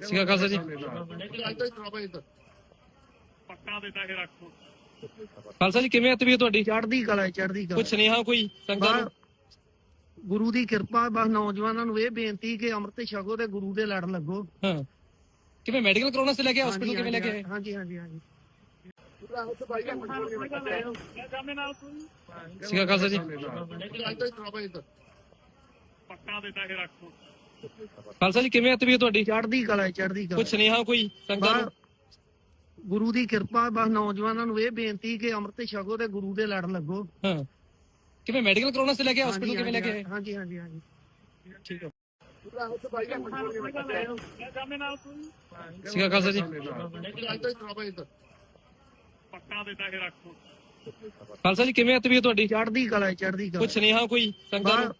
ਸਿਕਾ ਖਾਲਸਾ ਜੀ। ਖਾਲਸਾ ਜੀ ਕਿਵੇਂ ਆ ਤਬੀਅਤ ਤੁਹਾਡੀ? ਚੜ੍ਹਦੀ ਕਲਾ ਹੈ, ਚੜ੍ਹਦੀ ਕੋਈ ਕਲਾ ਸੁਨੇਹਾ ਕੋਈ ਸੰਗਤਾਂ ਨੂੰ? ਗੁਰੂ ਦੀ ਕਿਰਪਾ ਬਸ ਨੌਜਵਾਨਾਂ ਨੂੰ ਇਹ ਬੇਨਤੀ ਕਿ ਅੰਮ੍ਰਿਤ ਛਕੋ ਤੇ ਗੁਰੂ ਦੇ ਲੜ ਲੱਗੋ। ਹਾਂ। ਕਿਵੇਂ ਮੈਡੀਕਲ ਕਰਾਉਣ ਵਾਸਤੇ ਲੈ ਕੇ ਹਸਪੀਟਲ ਕਿਵੇਂ ਲੈ ਕੇ ਆਏ? ਹਾਂਜੀ ਹਾਂਜੀ ਹਾਂਜੀ ਸਿਕਾ ਖਾਲਸਾ ਜੀ। ਪੱਕਾ ਦੇ ਕੇ ਰੱਖੋ ਖਾਲਸਾ ਜੀ ਕਿਵੇਂ ਆ ਤਬੀਅਤ ਤੁਹਾਡੀ? ਚੜ੍ਹਦੀ ਕਲਾ ਹੈ, ਚੜ੍ਹਦੀ ਕੋਈ ਕਲਾ ਸੁਨੇਹਾ ਕੋਈ ਸੰਗਤਾਂ ਨੂੰ? ਬਸ ਗੁਰੂ ਦੀ ਕਿਰਪਾ ਬਸ ਨੌਜਵਾਨਾਂ ਨੂੰ ਇਹ ਬੇਨਤੀ ਕਿ ਅੰਮ੍ਰਿਤ ਛਕੋ ਤੇ ਗੁਰੂ ਦੇ ਲੜ ਲੱਗੋ। ਹਾਂ। ਕਿਵੇਂ ਮੈਡੀਕਲ ਕਰਾਉਣ ਵਾਸਤੇ ਲੈ ਕੇ ਹਸਪੀਟਲ ਕਿਵੇਂ ਲੈ ਕੇ ਆਏ? ਹਾਂਜੀ ਹਾਂਜੀ ਹਾਂਜੀ। ਠੀਕ ਹੈ ਸਿਕਾ ਖਾਲਸਾ ਜੀ। ਪੱਕਾ ਦੇ ਕੇ ਰੱਖੋ ਖਾਲਸਾ ਜੀ ਕਿਵੇਂ ਆ ਤਬੀਅਤ ਤੁਹਾਡੀ? ਚੜ੍ਹਦੀ ਕਲਾ ਹੈ, ਚੜ੍ਹਦੀ ਕਲਾ ਕੋਈ ਸੁਨੇਹਾ ਕੋਈ ਸੰਗਤਾਂ ਨੂੰ? ਬਸ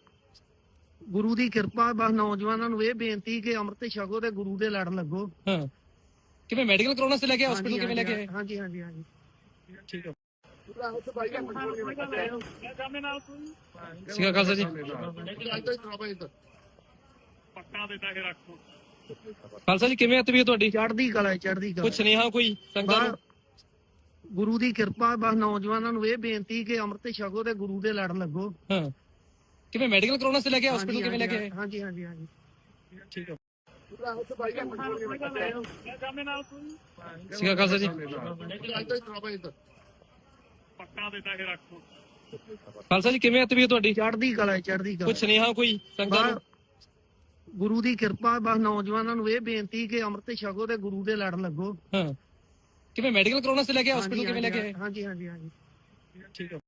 ਗੁਰੂ ਦੀ ਕਿਰਪਾ ਬਸ ਨੌਜਵਾਨਾਂ ਨੂੰ ਇਹ ਬੇਨਤੀ ਕਿ ਅੰਮ੍ਰਿਤ ਛਕੋ ਤੇ ਗੁਰੂ ਦੇ ਲੜ ਲੱਗੋ। ਹਾਂ। ਕਿਵੇਂ ਮੈਡੀਕਲ ਕਰਾਉਣ ਵਾਸਤੇ ਲੈ ਕੇ ਹਸਪੀਟਲ ਕਿਵੇਂ ਲੈ ਕੇ ਆਏ? ਹਾਂਜੀ ਹਾਂਜੀ ਹਾਂਜੀ। ਠੀਕ ਹੈ ਸਿਕਾ ਖਾਲਸਾ ਜੀ। ਪੱਕਾ ਦੇ ਕੇ ਰੱਖੋ। ਖਾਲਸਾ ਜੀ ਕਿਵੇਂ ਆ ਤਬੀਅਤ ਤੁਹਾਡੀ? ਚੜ੍ਹਦੀ ਕਲਾ ਹੈ, ਚੜ੍ਹਦੀ ਕਲਾ। ਕੋਈ ਸੁਨੇਹਾ ਕੋਈ ਸੰਗਤਾਂ ਨੂੰ? ਗੁਰੂ ਦੀ ਕਿਰਪਾ ਬਸ ਨੌਜਵਾਨਾਂ ਨੂੰ ਇਹ ਬੇਨਤੀ ਕਿ ਅੰਮ੍ਰਿਤ ਛਕੋ ਤੇ ਗੁਰੂ ਦੇ ਲੜ ਲੱਗੋ। ਹਾਂ। ਕਿਵੇਂ ਮੈਡੀਕਲ ਕਰਾਉਣ ਵਾਸਤੇ ਲੈ ਕੇ ਹਸਪੀਟਲ ਕਿਵੇਂ ਲੈ ਕੇ ਆਏ? ਹਾਂਜੀ ਹਾਂਜੀ ਹਾਂਜੀ। ਠੀਕ ਹੈ। ਸਿਕਾ ਖਾਲਸਾ ਜੀ। ਪੱਕਾ ਦੇ ਕੇ ਰੱਖੋ। ਖਾਲਸਾ ਜੀ ਕਿਵੇਂ ਆ ਤਬੀਅਤ ਤੁਹਾਡੀ? ਚੜ੍ਹਦੀ ਕਲਾ ਹੈ, ਚੜ੍ਹਦੀ ਕੋਈ ਕਲਾ ਸੁਨੇਹਾ ਕੋਈ ਸੰਗਤਾਂ ਨੂੰ? ਬਸ ਗੁਰੂ ਦੀ ਕਿਰਪਾ ਬਸ ਨੌਜਵਾਨਾਂ ਨੂੰ ਇਹ ਬੇਨਤੀ ਕਿ ਅੰਮ੍ਰਿਤ ਛਕੋ ਤੇ ਗੁਰੂ ਦੇ ਲੜ ਲੱਗੋ। ਹਾਂ। ਕਿਵੇਂ ਮੈਡੀਕਲ ਕਰਾਉਣ ਵਾਸਤੇ ਲੈ ਕੇ ਹਸਪੀਟਲ ਕਿਵੇਂ ਲੈ ਕੇ ਆਏ? ਹਾਂਜੀ ਹਾਂਜੀ ਹਾਂਜੀ। ਠੀਕ ਹੈ।